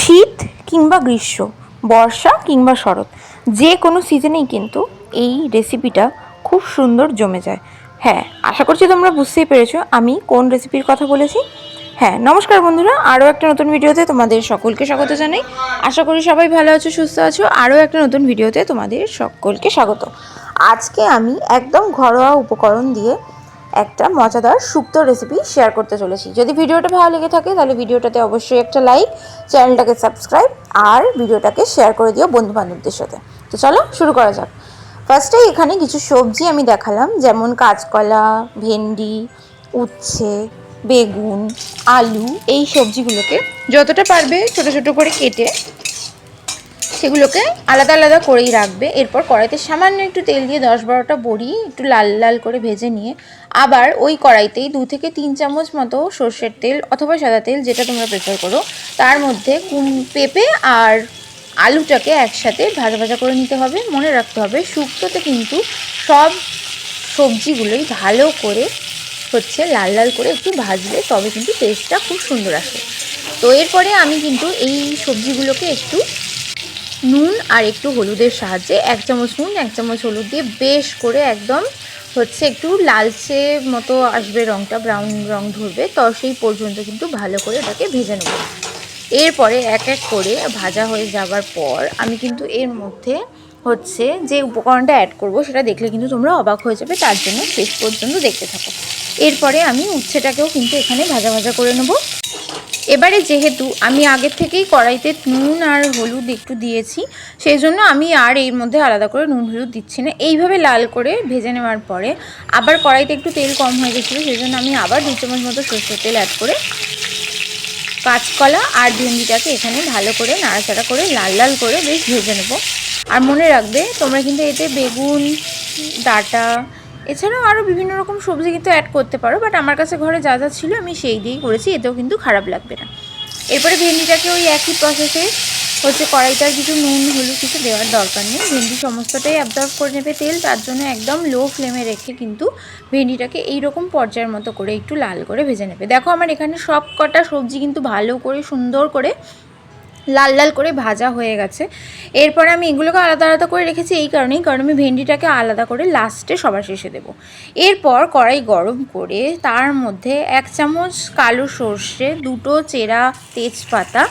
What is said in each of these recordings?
শীত কিংবা গ্রীষ্ম, বর্ষা কিংবা শরৎ, যে কোনো সিজনেই কিন্তু এই রেসিপিটা খুব সুন্দর জমে যায়। হ্যাঁ আশা করছি তোমরা বুঝতেই পেরেছ আমি কোন রেসিপির কথা বলেছি। হ্যাঁ নমস্কার বন্ধুরা, আরও একটা নতুন ভিডিওতে তোমাদের সকলকে স্বাগত জানাই। আশা করি সবাই ভালো আছো, সুস্থ আছো, আরও একটা নতুন ভিডিওতে তোমাদের সকলকে স্বাগত। আজকে আমি একদম ঘরোয়া উপকরণ দিয়ে একটা মজাদার শুক্তো রেসিপি শেয়ার করতে চলেছি। যদি ভিডিওটা ভালো লেগে থাকে, তাহলে ভিডিওটাতে অবশ্যই একটা লাইক চ্যানেলটাকে সাবস্ক্রাইব আর ভিডিওটাকে শেয়ার করে দিও বন্ধু বান্ধবদের সাথে। তো চলো শুরু করা যাক। ফার্স্টে এখানে কিছু সবজি আমি দেখালাম, যেমন কাঁচকলা, ভেন্ডি, উচ্ছে, বেগুন, আলু, এই সবজিগুলোকে যতটা পারবে ছোট ছোট করে কেটে সেগুলোকে আলাদা আলাদা করেই রাখবে। এরপর কড়াইতে সামান্য একটু তেল দিয়ে দশ বারোটা বড়ি একটু লাল লাল করে ভেজে নিয়ে আবার ওই কড়াইতেই দু থেকে তিন চামচ মতো সর্ষের তেল অথবা সাদা তেল যেটা তোমরা প্রেফার করো, তার মধ্যে কুম, পেঁপে আর আলুটাকে একসাথে ভাজা ভাজা করে নিতে হবে। মনে রাখতে হবে শুক্তোতে কিন্তু সব সবজিগুলোই ভালো করে হচ্ছে লাল লাল করে একটু ভাজলে তবে কিন্তু টেস্টটা খুব সুন্দর আসে। তো এরপরে আমি কিন্তু এই সবজিগুলোকে একটু নুন আর একটু হলুদের সাহায্যে এক চামচ নুন, এক চামচ হলুদ দিয়ে বেশ করে একদম হচ্ছে একটু লালচে মতো আসবে রঙটা ব্রাউন রং ধরবে। তো সেই পর্যন্ত কিন্তু ভালো করে এটাকে ভেজে নেব। এরপরে এক এক করে ভাজা হয়ে যাবার পর আমি কিন্তু এর মধ্যে হচ্ছে যে উপকরণটা অ্যাড করব সেটা দেখলে কিন্তু তোমরা অবাক হয়ে যাবে, তার জন্য শেষ পর্যন্ত দেখতে থাকো। এরপরে আমি উচ্ছেটাকেও কিন্তু এখানে ভাজা ভাজা করে নেব। এবারে যেহেতু আমি আগের থেকেই কড়াইতে নুন আর হলুদ একটু দিয়েছি, সেই জন্য আমি আর এর মধ্যে আলাদা করে নুন হলুদ দিচ্ছি না। এইভাবে লাল করে ভেজে নেওয়ার পরে আবার কড়াইতে একটু তেল কম হয়ে গেছিল, সেই জন্য আমি আবার দু চামচ মতো সরষের তেল অ্যাড করে কাঁচকলা আর ভেন্ডিটাকে এখানে ভালো করে নাড়াচাড়া করে লাল লাল করে বেশ ভেজে নেব। আর মনে রাখবে তোমরা কিন্তু এতে বেগুন, ডাটা এছাড়াও আরও বিভিন্ন রকম সবজি কিন্তু অ্যাড করতে পারো বাট আমার কাছে ঘরে যা যা ছিল আমি সেই দিয়েই করেছি, এতেও কিন্তু খারাপ লাগবে না। এরপরে ভেন্ডিটাকে ওই একই প্রসেসে হচ্ছে কড়াইটার কিছু নুন, হলুদ কিছু দেওয়ার দরকার নেই। ভেন্ডি সমস্তটাই অ্যাবজর্ভ করে নেবে তেল, তার জন্য একদম লো ফ্লেমে রেখে কিন্তু ভেন্ডিটাকে এইরকম পর্যায়ের মতো করে একটু লাল করে ভেজে নেবে। দেখো আমার এখানে সব কটা সবজি কিন্তু ভালো করে সুন্দর করে লাল লাল করে ভাজা হয়ে গেছে। এরপরে আমি এগুলোকে আলাদা আলাদা করে রেখেছি এই কারণেই, কারণ আমি ভেন্ডিটাকে আলাদা করে লাস্টে সবার শেষে দেব। এরপর কড়াই গরম করে তার মধ্যে এক চামচ কালো সর্ষে, দুটো চেরা তেজপাতা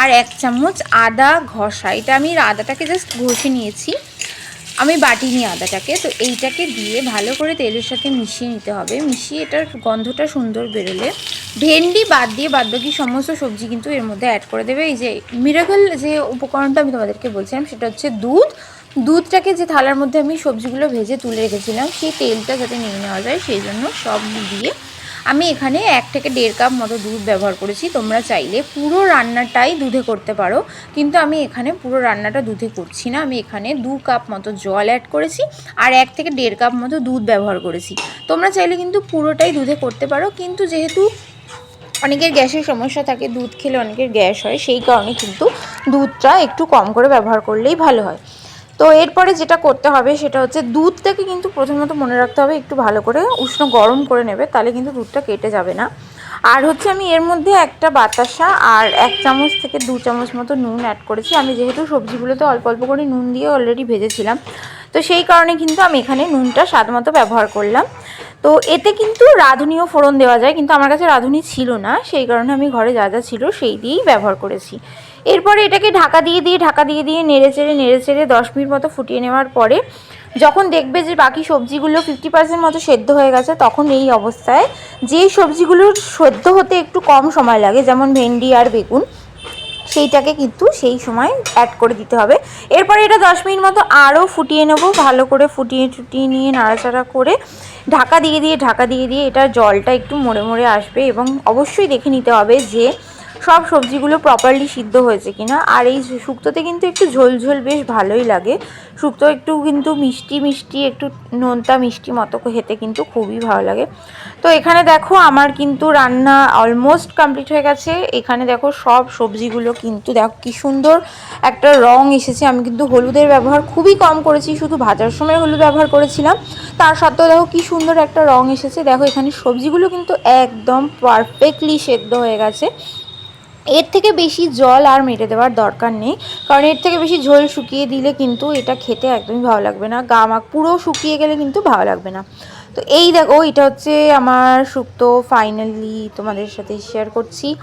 আর এক চামচ আদা ঘষা। এটা আমি আদাটাকে জাস্ট ঘষে নিয়েছি। আমি বাটি নিই আদাটাকে, তো এইটাকে দিয়ে ভালো করে তেলের সাথে মিশিয়ে নিতে হবে। মিশিয়ে এটার গন্ধটা সুন্দর বেরোলে। ভেন্ডি বাদ দিয়ে বাদ বাকি সমস্ত সবজি কিন্তু এর মধ্যে অ্যাড করে দেবে। এই যে মিরাকল যে উপকরণটা আমি তোমাদেরকে বলছিলাম, সেটা হচ্ছে দুধ। দুধটাকে যে থালার মধ্যে আমি সবজিগুলো ভেজে তুলে রেখেছিলাম, সেই তেলটা যাতে নিয়ে নেওয়া যায়, সেই জন্য সব দিয়ে আমি এখানে এক থেকে দেড় কাপ মতো দুধ ব্যবহার করেছি। তোমরা চাইলে পুরো রান্নাটাই দুধে করতে পারো, কিন্তু আমি এখানে পুরো রান্নাটা দুধে করছি না। আমি এখানে দু কাপ মতো জল অ্যাড করেছি আর এক থেকে দেড় কাপ মতো দুধ ব্যবহার করেছি। তোমরা চাইলে কিন্তু পুরোটাই দুধে করতে পারো, কিন্তু যেহেতু অনেকের গ্যাসের সমস্যা থাকে, দুধ খেলে অনেকের গ্যাস হয়, সেই কারণে কিন্তু দুধটা একটু কম করে ব্যবহার করলেই ভালো হয়। তো এরপরে যেটা করতে হবে সেটা হচ্ছে দুধটাকে কিন্তু প্রথমত মনে রাখতে হবে, একটু ভালো করে উষ্ণ গরম করে নেবে, তাহলে কিন্তু দুধটা কেটে যাবে না। আর হচ্ছে আমি এর মধ্যে একটা বাতাসা আর এক চামচ থেকে দু চামচ মতো নুন অ্যাড করেছি। আমি যেহেতু সবজিগুলোতে অল্প অল্প করে নুন দিয়ে অলরেডি ভেজেছিলাম, তো সেই কারণে কিন্তু আমি এখানে নুনটা স্বাদ মতো ব্যবহার করলাম। তো এতে কিন্তু রাঁধুনিও ফোড়ন দেওয়া যায়, কিন্তু আমার কাছে রাঁধুনি ছিল না, সেই কারণে আমি ঘরে যা যা ছিল সেই দিয়েই ব্যবহার করেছি। এরপরে এটাকে ঢাকা দিয়ে দিয়ে, ঢাকা দিয়ে দিয়ে নেড়ে চেড়ে নেড়ে চেড়ে দশ মিনিট মতো ফুটিয়ে নেওয়ার পরে যখন দেখবে যে বাকি সবজিগুলো ফিফটি পার্সেন্ট মতো সেদ্ধ হয়ে গেছে, তখন এই অবস্থায় যেই সবজিগুলোর সেদ্ধ হতে একটু কম সময় লাগে, যেমন ভেন্ডি আর বেগুন সেইটাকে কিন্তু সেই সময় অ্যাড করে দিতে হবে। এরপরে এটা দশ মিনিট মতো আরও ফুটিয়ে নেব, ভালো করে ফুটিয়ে টুটিয়ে নিয়ে নাড়াচাড়া করে ঢাকা দিয়ে দিয়ে, ঢাকা দিয়ে দিয়ে এটা জলটা একটু মরে মরে আসবে এবং অবশ্যই দেখে নিতে হবে যে সব সবজিগুলো প্রপারলি সিদ্ধ হয়েছে কিনা। আর এই শুক্তোতে কিন্তু একটু ঝোল ঝোল বেশ ভালোই লাগে। শুক্তো একটু কিন্তু মিষ্টি মিষ্টি, একটু নোনতা মিষ্টি মতো খেতে কিন্তু খুবই ভালো লাগে। তো এখানে দেখো আমার কিন্তু রান্না অলমোস্ট কমপ্লিট হয়ে গেছে। এখানে দেখো সব সবজিগুলো কিন্তু দেখো কি সুন্দর একটা রং এসেছে। আমি কিন্তু হলুদের ব্যবহার খুবই কম করেছি, শুধু ভাজার সময় হলুদ ব্যবহার করেছিলাম। তার সত্ত্বেও দেখো কি সুন্দর একটা রং এসেছে। দেখো এখানে সবজিগুলো কিন্তু একদম পারফেক্টলি সেদ্ধ হয়ে গেছে। এর থেকে বেশি জল আর মেটে দেওয়ার দরকার নেই। কারণ এর থেকে বেশি ঝোল শুকিয়ে দিলে কিন্তু এটা খেতে একদমই ভালো লাগবে না। গামাক পুরো শুকিয়ে গেলে কিন্তু ভালো লাগবে না। তো এই দেখো, এটা হচ্ছে আমার শুক্তো ফাইনালি তোমাদের সাথে শেয়ার করছি।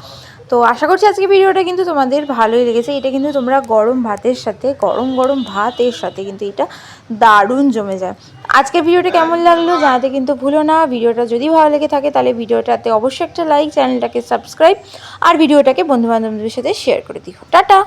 তো আশা করছি আজকে ভিডিওটা কিন্তু তোমাদের ভালোই লেগেছে। এটা কিন্তু তোমরা গরম ভাতের সাথে, গরম গরম ভাতের সাথে কিন্তু এটা দারুণ জমে যায়। আজকে ভিডিওটা কেমন লাগল জানাতে কিন্তু ভুলো না। ভিডিওটা যদি ভালো লেগে থাকে তাহলে ভিডিওটাতে অবশ্যই একটা লাইক চ্যানেলটাকে সাবস্ক্রাইব আর ভিডিওটাকে বন্ধুবান্ধবদের সাথে শেয়ার করে দিও। টাটা!